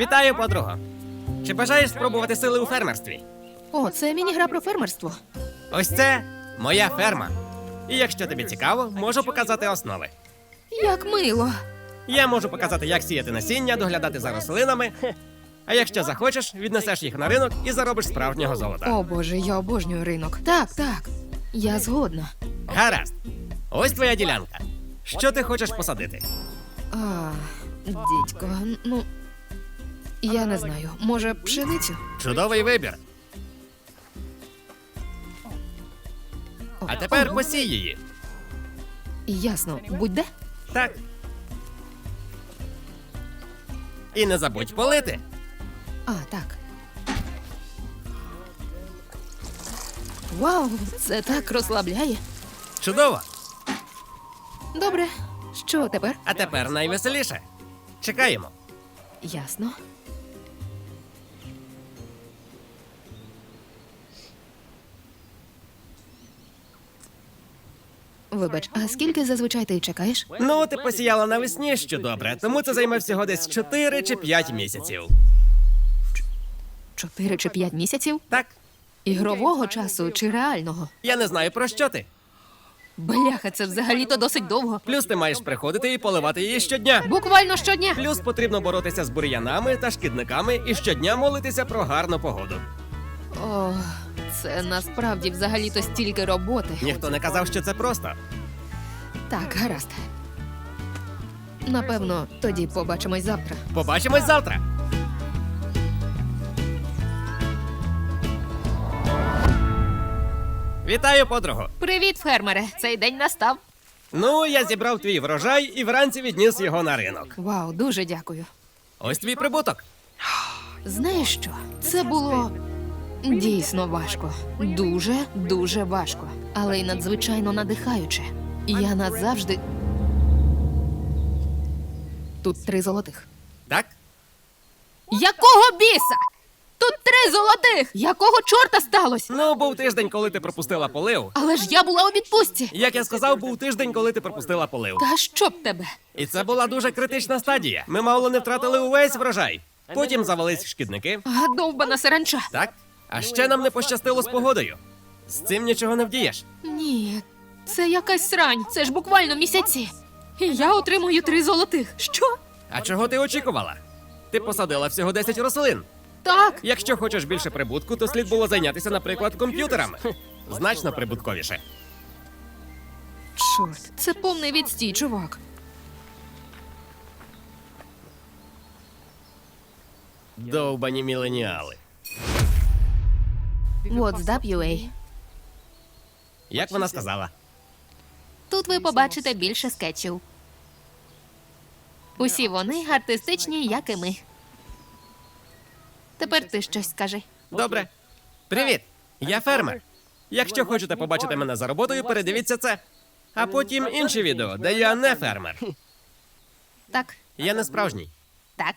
Вітаю, подруга. Чи бажаєш спробувати сили у фермерстві? О, це міні-гра про фермерство. Ось це моя ферма. І якщо тобі цікаво, можу показати основи. Як мило. Я можу показати, як сіяти насіння, доглядати за рослинами. А якщо захочеш, віднесеш їх на ринок і заробиш справжнього золота. О боже, я обожнюю ринок. Так, так. Я згодна. Гаразд. Ось твоя ділянка. Що ти хочеш посадити? А, дідько, ну. Я не знаю. Може, пшеницю? Чудовий вибір. А тепер посій її. Ясно, будь-де? Так. І не забудь полити. А, так. Вау, це так розслабляє. Чудово. Добре. Що тепер? А тепер найвеселіше. Чекаємо. Ясно. Вибач, а скільки зазвичай ти чекаєш? Ну, ти посіяла навесні, що добре, тому це займе всього десь 4 чи 5 місяців. Чотири чи п'ять місяців? Так, Ігрового часу чи реального? я не знаю про що ти. Бляха, це взагалі-то досить довго. Плюс ти маєш приходити і поливати її щодня. Буквально щодня. Плюс потрібно боротися з бур'янами та шкідниками і щодня молитися про гарну погоду. О, це насправді взагалі-то стільки роботи. Ніхто не казав, що це просто. Так, гаразд. Напевно, тоді побачимось завтра. Побачимось завтра. Вітаю, подругу. Привіт, фермере. Цей день настав. Ну, я зібрав твій врожай і вранці відніс його на ринок. Вау, дуже дякую. Ось твій прибуток. Знаєш що? Це було дійсно важко. Дуже, дуже важко. Але й надзвичайно надихаюче. Я назавжди. Тут три золотих. Так? Якого біса? Тут три золотих! Якого чорта сталося? Ну, був тиждень, коли ти пропустила полив. Але ж я була у відпустці. Як я сказав, був тиждень, коли ти пропустила полив. Та щоб тебе? І це була дуже критична стадія. Ми мало не втратили увесь врожай. Потім завелись шкідники. А, Довбана саранча. Так? А ще нам не пощастило з погодою. З цим нічого не вдієш. Ні, це якась срань. Це ж буквально місяці. І я отримую три золотих. Що? А чого ти очікувала? Ти посадила всього 10 рослин. Так. Якщо хочеш більше прибутку, то слід було зайнятися, наприклад, комп'ютерами. Значно прибутковіше. Чорт, це повний відстій, чувак. Довбані міленіали. What's up, UA? Як вона сказала? Тут ви побачите більше скетчів. Усі вони артистичні, як і ми. Тепер ти щось скажи. Добре. Привіт! Я фермер. Якщо хочете побачити мене за роботою, передивіться це. А потім інші відео, де я не фермер. Так, Я не справжній. так.